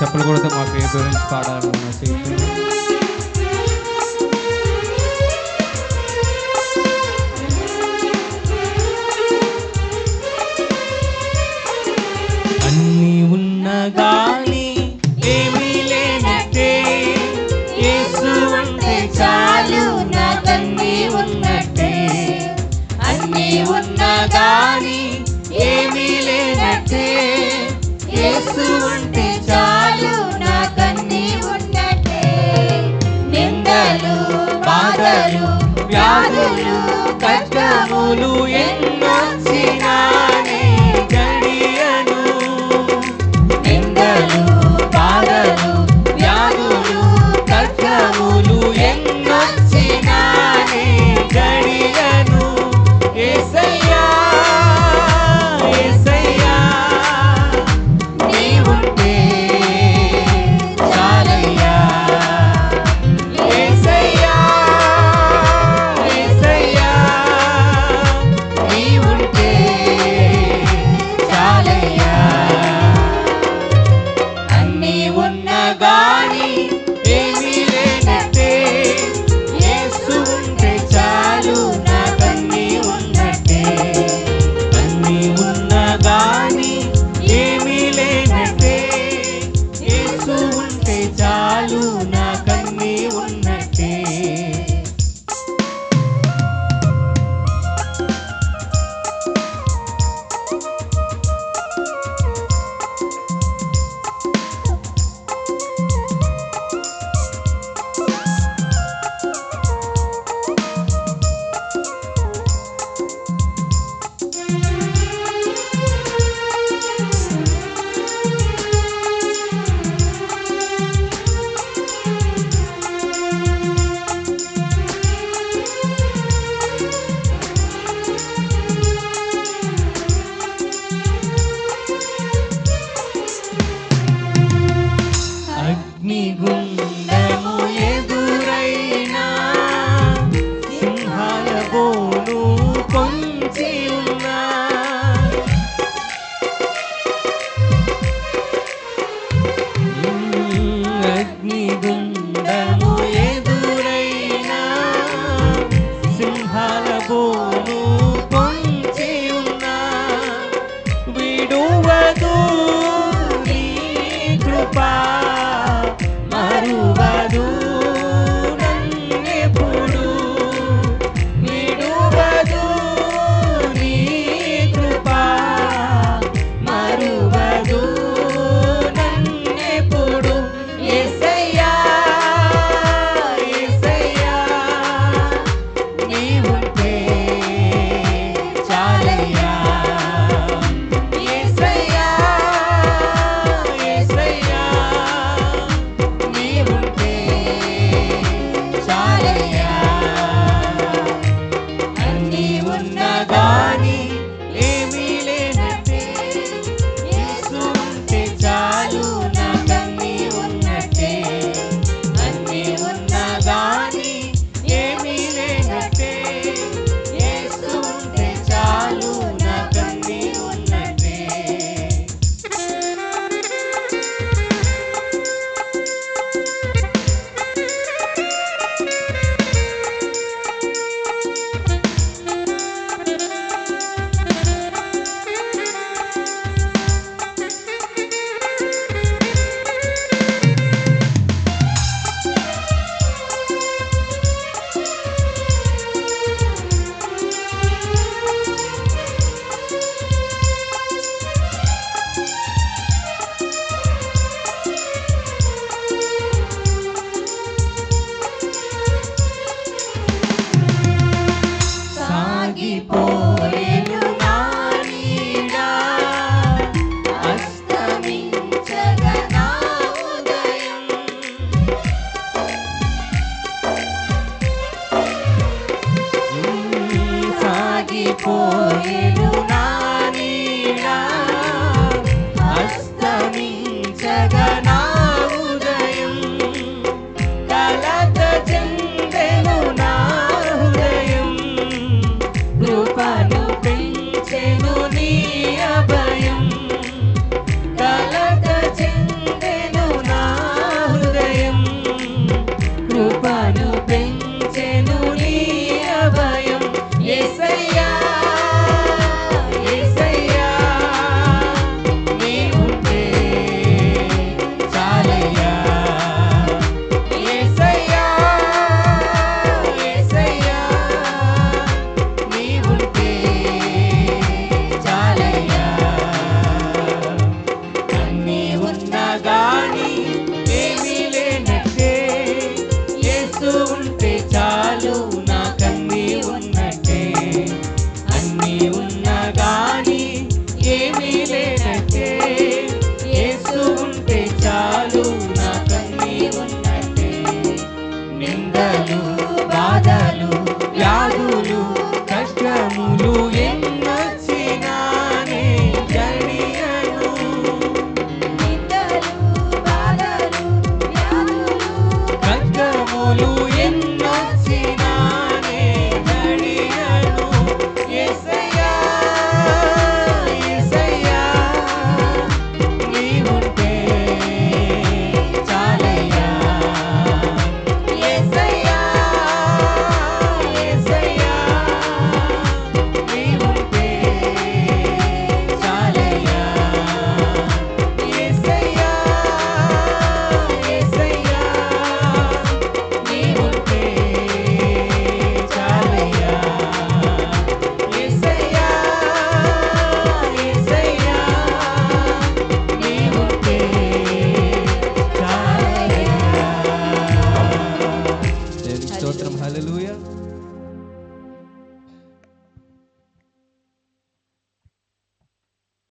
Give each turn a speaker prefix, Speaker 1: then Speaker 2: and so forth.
Speaker 1: చెప్పలు కూడా మాకు ఏ గురించి పాడాలనుకున్నా కష్టములు ఎన్నొచ్చినానే బాధలు బాధలు వ్యాధులు కష్టములు ఎన్నొచ్చినానే గడియను కష్టములు
Speaker 2: ఎన్న